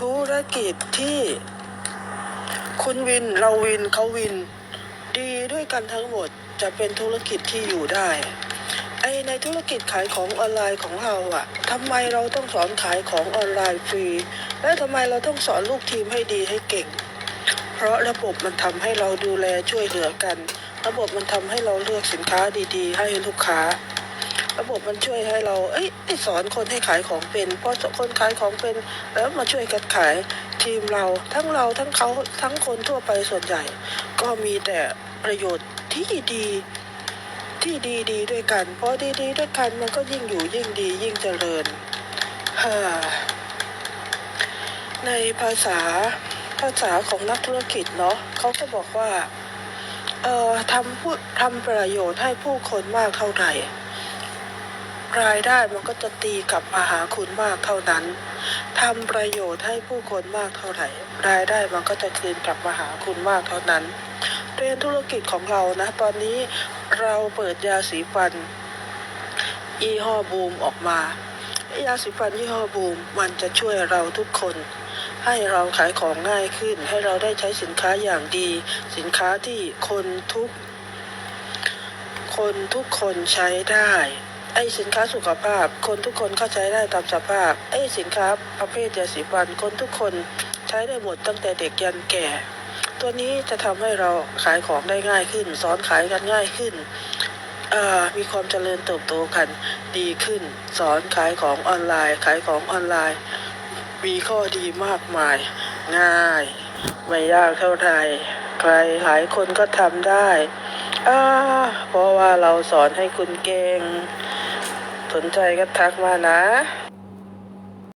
ธุรกิจที่คุณวินเราวินเขาวิน ดีด้วยกันทั้งหมดจะเป็นธุรกิจที่อยู่ได้ไอในธุรกิจขายของออนไลน์ของเราอะทำไมเราต้องสอนขายของออนไลน์ฟรี และทำไมเราต้องสอนลูกทีมให้ดีให้เก่ง เพราะระบบมันทำให้เราดูแลช่วยเหลือกัน ระบบมันทำให้เราเลือกสินค้าดี ๆ ให้ลูกค้า ระบบมันช่วยให้เรา เอ้ยสอนคนให้ขายของเป็นพอคนขายของเป็น แล้วมาช่วยกันขายทีมเรา ทั้งเราทั้งเขาทั้งคนทั่วไปส่วนใหญ่ ก็มีแต่ประโยชน์ที่ดีที่ดีๆด้วยกัน เพราะดีๆด้วยกันมันก็ยิ่งอยู่ยิ่งดียิ่งเจริญฮ่าในภาษาภาษาของนักธุรกิจเนาะเขาก็บอกว่า เอ่อทำผู้ทำประโยชน์ให้ผู้คนมากเท่าไหร่ รายได้มันก็จะตีกลับมาหาคุณมากเท่านั้นทำประโยชน์ให้ผู้คนมากเท่าไหร่ รายได้มันก็จะคืนกลับมาหาคุณมากเท่านั้น เรียนธุรกิจของเรานะ ตอนนี้เราเปิดยาสีฟันยี่ห้อบูมออกมายาสีฟันยี่ห้อบูมมันจะช่วยเราทุกคน ให้เราขายของง่ายขึ้น ให้เราได้ใช้สินค้าอย่างดี สินค้าที่คนทุก คนทุกคนใช้ได้ ไอ้สินค้าสุขภาพ คนทุกคนเข้าใช้ได้ตามสภาพ ไอ้สินค้าประเภทยาสีฟัน คนทุกคนใช้ได้หมดตั้งแต่เด็กยันแก่ ตัวนี้จะทำให้เราขายของได้ง่ายขึ้นสอนขายกันง่ายขึ้น มีความเจริญเติบโตกันดีขึ้น สอนขายของออนไลน์ ขายของออนไลน์ มีข้อดีมากมาย ง่าย ไม่ยากเท่าไหร่ใครหลายคนก็ทำได้อ่าเพราะว่าเราสอนให้คุณเก่ง สนใจก็ทักมานะ